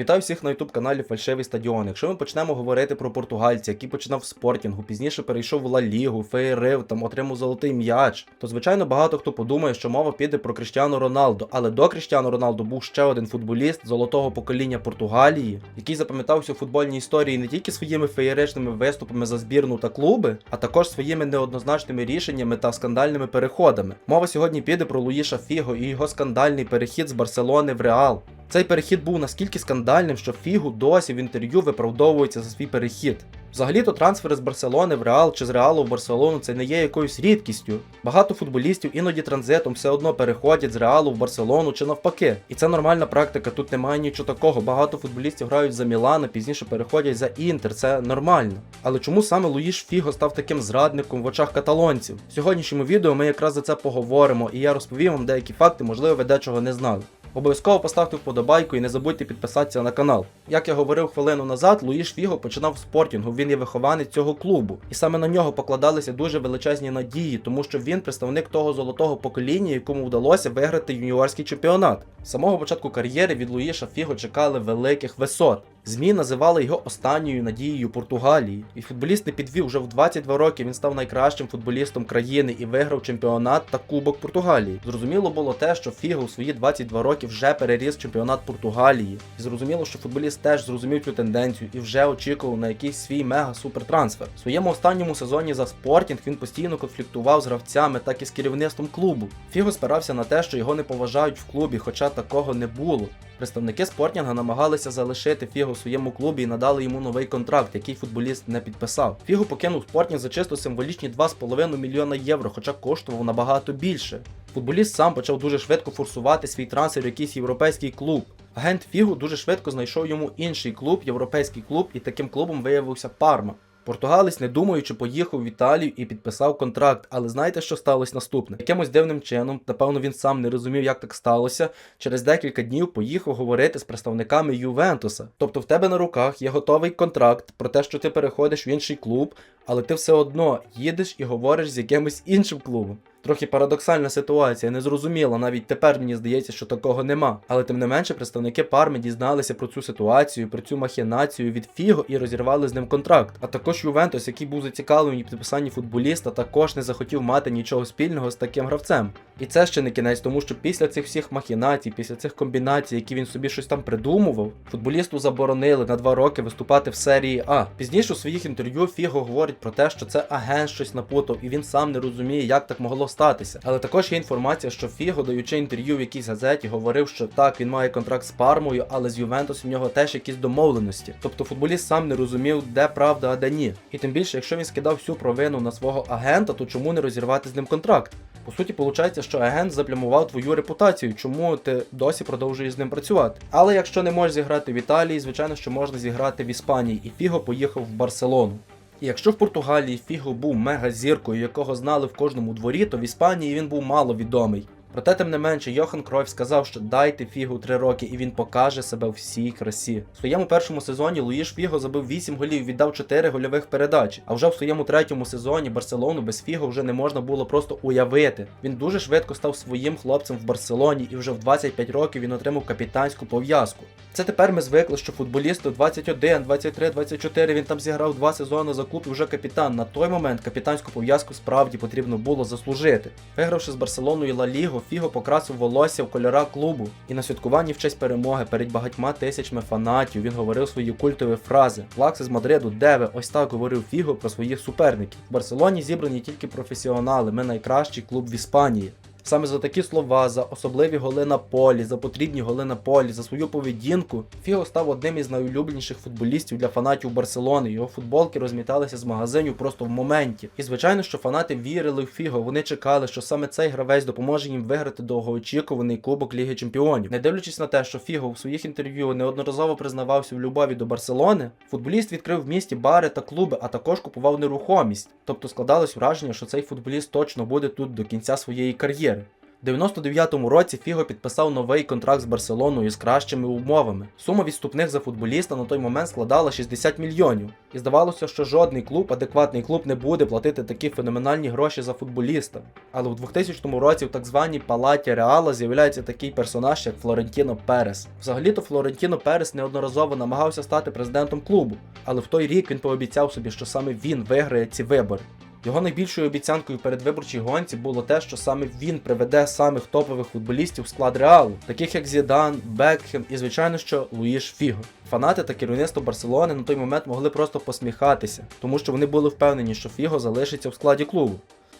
Вітаю всіх на youtube каналі Фальшивий Стадіон. Якщо ми почнемо говорити про португальця, який починав в спортінгу, пізніше перейшов в Ла Лігу, Фейрив, там отримав золотий м'яч, то звичайно багато хто подумає, що мова піде про Кріштіану Роналдо. Але до Кріштіану Роналдо був ще один футболіст золотого покоління Португалії, який запам'ятався у футбольній історії не тільки своїми феєричними виступами за збірну та клуби, а також своїми неоднозначними рішеннями та скандальними переходами. Мова сьогодні піде про Луїша Фіго і його скандальний перехід з Барселони в Реал. Цей перехід був наскільки скандальним, що Фігу досі в інтерв'ю виправдовується за свій перехід. Взагалі-то трансфери з Барселони в Реал чи з Реалу в Барселону це не є якоюсь рідкістю. Багато футболістів іноді транзитом все одно переходять з Реалу в Барселону чи навпаки. І це нормальна практика, тут немає нічого такого. Багато футболістів грають за Мілана, пізніше переходять за Інтер, це нормально. Але чому саме Луїш Фіго став таким зрадником в очах каталонців? В сьогоднішньому відео ми якраз за це поговоримо, і я розповім вам деякі факти, можливо, ви дечого не знали. Обов'язково поставте вподобайку і не забудьте підписатися на канал. Як я говорив хвилину назад, Луїш Фіго починав спортінгу, він є вихованець цього клубу. І саме на нього покладалися дуже величезні надії, тому що він представник того золотого покоління, якому вдалося виграти юніорський чемпіонат. З самого початку кар'єри від Луїша Фіго чекали великих висот. ЗМІ називали його останньою надією Португалії. І футболіст не підвів вже в 22 роки. Він став найкращим футболістом країни і виграв чемпіонат та Кубок Португалії. Зрозуміло було те, що Фіго у свої 22 роки вже переріс чемпіонат Португалії. І зрозуміло, що футболіст теж зрозумів цю тенденцію і вже очікував на якийсь свій мега супертрансфер. В своєму останньому сезоні за спортінг він постійно конфліктував з гравцями, так і з керівництвом клубу. Фіго спирався на те, що його не поважають в клубі, хоча такого не було. Представники спортінга намагалися залишити Фіго в своєму клубі і надали йому новий контракт, який футболіст не підписав. Фіго покинув спортінг за чисто символічні 2,5 мільйона євро, хоча коштував набагато більше. Футболіст сам почав дуже швидко форсувати свій трансфер в якийсь європейський клуб. Агент Фігу дуже швидко знайшов йому інший клуб, європейський клуб, і таким клубом виявився Парма. Португалець, не думаючи, поїхав в Італію і підписав контракт. Але знаєте, що сталося наступне? Якимось дивним чином, напевно, він сам не розумів, як так сталося. Через декілька днів поїхав говорити з представниками Ювентуса. Тобто в тебе на руках є готовий контракт про те, що ти переходиш в інший клуб, але ти все одно їдеш і говориш з якимось іншим клубом. Трохи парадоксальна ситуація, незрозуміла, навіть тепер мені здається, що такого нема. Але тим не менше, представники Парми дізналися про цю ситуацію, про цю махінацію від Фіго і розірвали з ним контракт. А також Ювентус, який був зацікавлений в підписанні футболіста, також не захотів мати нічого спільного з таким гравцем. І це ще не кінець, тому що після цих всіх махінацій, після цих комбінацій, які він собі щось там придумував, футболісту заборонили на два роки виступати в серії А. Пізніше у своїх інтерв'ю Фіго говорить про те, що це агент щось напутав, і він сам не розуміє, як так могло статися. Але також є інформація, що Фіго, даючи інтерв'ю в якійсь газеті, говорив, що так, він має контракт з Пармою, але з Ювентусом в нього теж якісь домовленості. Тобто футболіст сам не розумів, де правда, а де ні. І тим більше, якщо він скидав всю провину на свого агента, то чому не розірвати з ним контракт? По суті, виходить, що агент заплямував твою репутацію, чому ти досі продовжуєш з ним працювати. Але якщо не можеш зіграти в Італії, звичайно, що можна зіграти в Іспанії, і Фіго поїхав в Барселону. І якщо в Португалії Фіго був мега-зіркою, якого знали в кожному дворі, то в Іспанії він був маловідомий. Проте, тим не менше, Йохан Кройф сказав, що дайте Фігу 3 роки і він покаже себе в всій красі. В своєму першому сезоні Луїш Фіго забив 8 голів, віддав 4 гольових передачі. А вже в своєму третьому сезоні Барселону без Фіго вже не можна було просто уявити. Він дуже швидко став своїм хлопцем в Барселоні і вже в 25 років він отримав капітанську пов'язку. Це тепер ми звикли, що футболісту 21, 23, 24 він там зіграв два сезони за клуб і вже капітан. На той момент капітанську пов'язку справді потрібно було заслужити. Вигравши з Барселоною Ла Лігу, Фіго покрасив волосся в кольора клубу. І на святкуванні в честь перемоги перед багатьма тисячами фанатів він говорив свої культові фрази. Флакс з Мадриду, де ви? Ось так говорив Фіго про своїх суперників. В Барселоні зібрані тільки професіонали. Ми найкращий клуб в Іспанії. Саме за такі слова, за особливі голи на полі, за потрібні голи на полі, за свою поведінку, Фіго став одним із найулюбленіших футболістів для фанатів Барселони. Його футболки розміталися з магазинів просто в моменті. І звичайно, що фанати вірили в Фіго. Вони чекали, що саме цей гравець допоможе їм виграти довгоочікуваний Кубок Ліги Чемпіонів. Не дивлячись на те, що Фіго в своїх інтерв'ю неодноразово признавався в любові до Барселони, футболіст відкрив в місті бари та клуби, а також купував нерухомість. Тобто складалось враження, що цей футболіст точно буде тут до кінця своєї кар'єри. У 99-му році Фіго підписав новий контракт з Барселоною з кращими умовами. Сума відступних за футболіста на той момент складала 60 мільйонів. І здавалося, що жодний клуб, адекватний клуб, не буде платити такі феноменальні гроші за футболіста. Але у 2000 році в так званій палаті Реала з'являється такий персонаж, як Флорентіно Перес. Взагалі-то Флорентіно Перес неодноразово намагався стати президентом клубу, але в той рік він пообіцяв собі, що саме він виграє ці вибори. Його найбільшою обіцянкою перед виборчій гонці було те, що саме він приведе самих топових футболістів в склад реалу, таких як Зідан, Бекхем і, звичайно, що Луїш Фіго. Фанати та керівництво Барселони на той момент могли просто посміхатися, тому що вони були впевнені, що Фіго залишиться в складі клубу.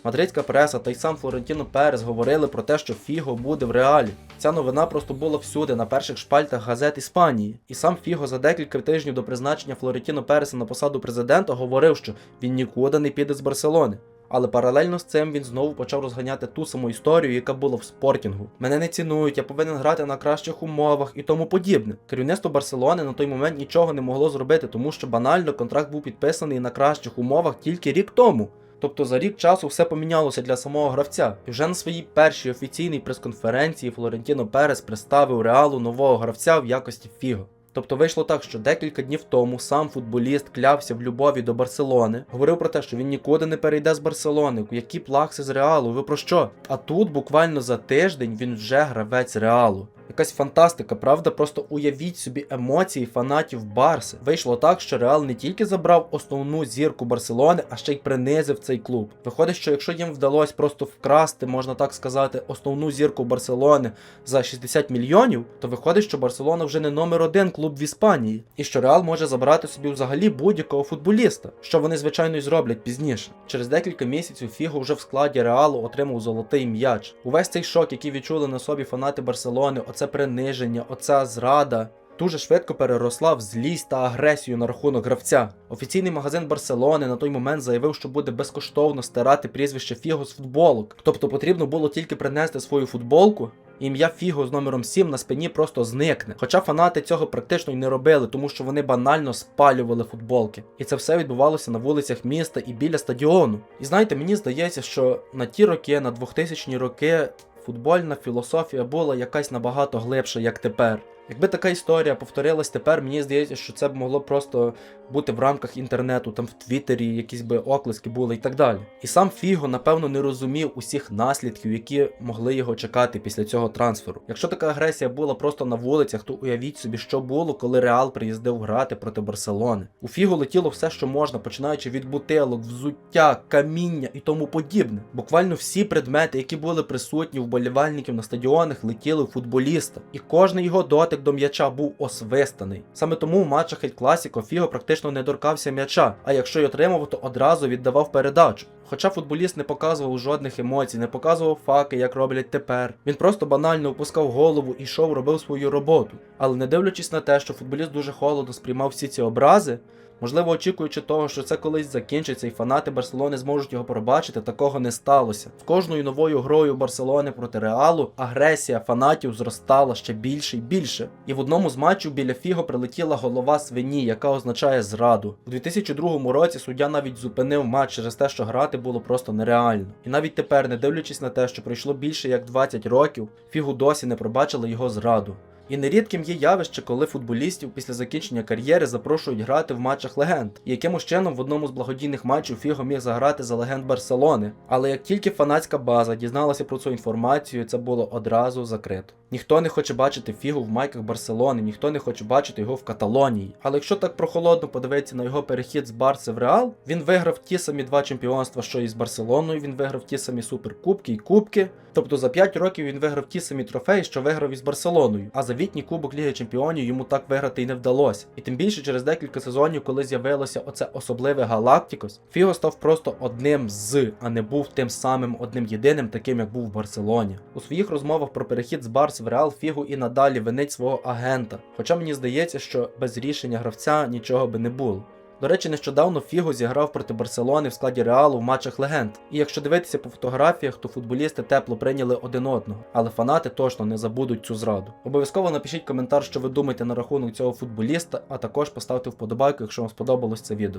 Мадридська преса та й сам Флорентіно Перес говорили про те, що Фіго буде в реалі. Ця новина просто була всюди на перших шпальтах газет Іспанії. І сам Фіго за декілька тижнів до призначення Флорентіно Переса на посаду президента говорив, що він нікуди не піде з Барселони. Але паралельно з цим він знову почав розганяти ту саму історію, яка була в спортінгу. Мене не цінують, я повинен грати на кращих умовах і тому подібне. Керівництво Барселони на той момент нічого не могло зробити, тому що банально контракт був підписаний на кращих умовах тільки рік тому. Тобто за рік часу все помінялося для самого гравця. І вже на своїй першій офіційній прес-конференції Флорентіно Перес представив реалу нового гравця в якості Фіго. Тобто вийшло так, що декілька днів тому сам футболіст клявся в любові до Барселони, говорив про те, що він нікуди не перейде з Барселони, які плакси з реалу, ви про що? А тут буквально за тиждень він вже гравець реалу. Якась фантастика, правда? Просто уявіть собі емоції фанатів Барси. Вийшло так, що Реал не тільки забрав основну зірку Барселони, а ще й принизив цей клуб. Виходить, що якщо їм вдалося просто вкрасти, можна так сказати, основну зірку Барселони за 60 мільйонів, то виходить, що Барселона вже не номер один клуб в Іспанії, і що Реал може забрати собі взагалі будь-якого футболіста, що вони звичайно і зроблять пізніше. Через декілька місяців Фіго вже в складі Реалу отримав золотий м'яч. Увесь цей шок, який відчули на собі фанати Барселони, оце приниження, оця зрада. Дуже швидко переросла в злість та агресію на рахунок гравця. Офіційний магазин Барселони на той момент заявив, що буде безкоштовно стирати прізвище Фіго з футболок. Тобто потрібно було тільки принести свою футболку, ім'я Фіго з номером 7 на спині просто зникне. Хоча фанати цього практично й не робили, тому що вони банально спалювали футболки. І це все відбувалося на вулицях міста і біля стадіону. І знаєте, мені здається, що на ті роки, на 2000-ні роки, футбольна філософія була якась набагато глибша, як тепер. Якби така історія повторилась тепер, мені здається, що це б могло просто бути в рамках інтернету, там в Твіттері якісь би оклиски були і так далі. І сам Фіго, напевно, не розумів усіх наслідків, які могли його чекати після цього трансферу. Якщо така агресія була просто на вулицях, то уявіть собі, що було, коли Реал приїздив грати проти Барселони. У Фіго летіло все, що можна, починаючи від бутилок, взуття, каміння і тому подібне. Буквально всі предмети, які були присутні у болівальників на стадіонах, летіли у футболіста, і кожний його дотик до м'яча був освистаний. Саме тому в матчах Ель Класіко Фіго практично не доркався м'яча, а якщо й отримав, то одразу віддавав передачу. Хоча футболіст не показував жодних емоцій, не показував факи, як роблять тепер. Він просто банально опускав голову і йшов, робив свою роботу. Але не дивлячись на те, що футболіст дуже холодно сприймав всі ці образи, Можливо, очікуючи того, що це колись закінчиться і фанати Барселони зможуть його пробачити, такого не сталося. З кожною новою грою Барселони проти Реалу агресія фанатів зростала ще більше і більше. І в одному з матчів біля Фіго прилетіла голова свині, яка означає зраду. У 2002 році суддя навіть зупинив матч через те, що грати було просто нереально. І навіть тепер, не дивлячись на те, що пройшло більше як 20 років, Фігу досі не пробачили його зраду. І нерідким є явище, коли футболістів після закінчення кар'єри запрошують грати в матчах легенд. І якимось чином в одному з благодійних матчів Фіго міг заграти за легенд Барселони. Але як тільки фанатська база дізналася про цю інформацію, це було одразу закрито. Ніхто не хоче бачити Фігу в майках Барселони, ніхто не хоче бачити його в Каталонії. Але якщо так прохолодно подивитися на його перехід з Барси в Реал, він виграв ті самі два чемпіонства, що і з Барселоною. Він виграв ті самі суперкубки і кубки. Тобто за 5 років він виграв ті самі трофеї, що виграв із Барселоною. А завітній кубок Ліги Чемпіонів йому так виграти й не вдалося. І тим більше через декілька сезонів, коли з'явилося оце особливе Галактикос, Фіго став просто одним з, а не був тим самим одним єдиним, таким як був в Барселоні. У своїх розмовах про перехід з Барс в Реал Фігу і надалі винить свого агента. Хоча мені здається, що без рішення гравця нічого би не було. До речі, нещодавно Фіго зіграв проти Барселони в складі Реалу в матчах легенд. І якщо дивитися по фотографіях, то футболісти тепло прийняли один одного, але фанати точно не забудуть цю зраду. Обов'язково напишіть коментар, що ви думаєте на рахунок цього футболіста, а також поставте вподобайку, якщо вам сподобалось це відео.